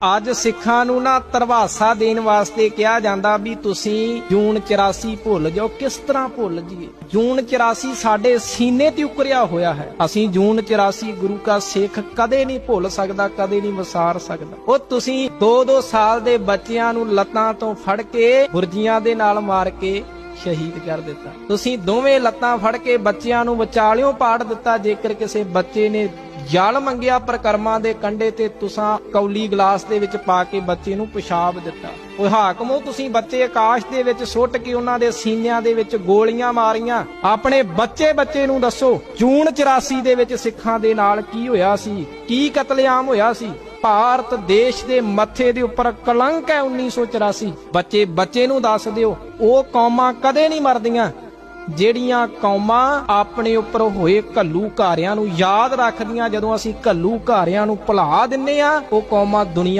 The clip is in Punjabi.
ਅੱਜ ਸਿੱਖਾਂ ਨੂੰ ਨਾ ਤਰਵਾਸਾ ਦੇਣ ਵਾਸਤੇ ਕਿਹਾ ਜਾਂਦਾ ਵੀ ਤੁਸੀਂ ਜੂਨ 84 ਭੁੱਲ ਜਾਓ, ਕਿਸ ਤਰ੍ਹਾਂ ਭੁੱਲ ਜੀਏ ਜੂਨ 84 ਸਾਡੇ ਸੀਨੇ ਤੇ ਉਕਰਿਆ ਹੋਇਆ ਹੈ। ਅਸੀਂ ਜੂਨ 84 ਗੁਰੂ ਕਾ ਸਿੱਖ ਕਦੇ ਨਹੀਂ ਭੁੱਲ ਸਕਦਾ, ਕਦੇ ਨਹੀਂ ਵਿਸਾਰ ਸਕਦਾ। ਉਹ ਤੁਸੀਂ 2-2 ਸਾਲ ਦੇ ਬੱਚਿਆਂ ਨੂੰ ਲੱਤਾਂ ਤੋਂ ਫੜ ਕੇ, ਬੁਰਜੀਆਂ ਦੇ ਨਾਲ ਮਾਰ ਕੇ ਸ਼ਹੀਦ ਕਰ ਦਿੱਤਾ। ਤੁਸੀਂ ਦੋਵੇਂ ਲੱਤਾਂ ਫੜ ਕੇ ਬੱਚਿਆਂ ਨੂੰ ਵਿਚਾਲਿਓਂ ਪਾੜ ਦਿੱਤਾ। ਜੇਕਰ ਕਿਸੇ ਬੱਚੇ ਨੇ ਜਲ ਮੰਗਿਆ ਪ੍ਰਕਰਮਾਂ ਦੇ ਕੰਡੇ ਤੇ ਤੁਸੀਂ ਕੌਲੀ ਗਲਾਸ ਦੇ ਵਿੱਚ ਪਾ ਕੇ ਬੱਚੇ ਨੂੰ ਪਿਸ਼ਾਬ ਦਿੱਤਾ। ਉਹ ਹਾਕਮੋ ਤੁਸੀਂ ਬੱਚੇ ਆਕਾਸ਼ ਦੇ ਵਿੱਚ ਸੁੱਟ ਕੇ ਉਹਨਾਂ ਦੇ ਸੀਨਿਆਂ ਦੇ ਵਿੱਚ ਗੋਲੀਆਂ ਮਾਰੀਆਂ। ਆਪਣੇ ਬੱਚੇ ਬੱਚੇ ਨੂੰ ਦੱਸੋ, ਜੂਨ 84 ਦੇ ਵਿੱਚ ਸਿੱਖਾਂ ਦੇ ਨਾਲ ਕੀ ਹੋਇਆ ਸੀ? ਕੀ ਕਤਲੇਆਮ ਹੋਇਆ ਸੀ? ਭਾਰਤ ਦੇਸ਼ ਦੇ ਮੱਥੇ ਦੇ ਉੱਪਰ ਕਲੰਕ ਹੈ 1984 ਬੱਚੇ ਬੱਚੇ ਨੂੰ ਦੱਸ ਦਿਓ, ਉਹ ਕੌਮਾਂ ਕਦੇ ਨਹੀਂ ਮਰਦੀਆਂ। ਜਿਹੜੀਆਂ ਕੌਮਾਂ ਆਪਣੇ ਉੱਪਰ ਹੋਏ ਘੱਲੂ ਘਾਰਿਆਂ ਨੂੰ ਯਾਦ ਰੱਖਦੀਆਂ, ਜਦੋਂ ਅਸੀਂ ਘੱਲੂ ਘਾਰਿਆਂ ਨੂੰ ਭੁਲਾ ਦਿੰਨੇ ਆ, ਉਹ ਕੌਮਾਂ ਦੁਨੀਆ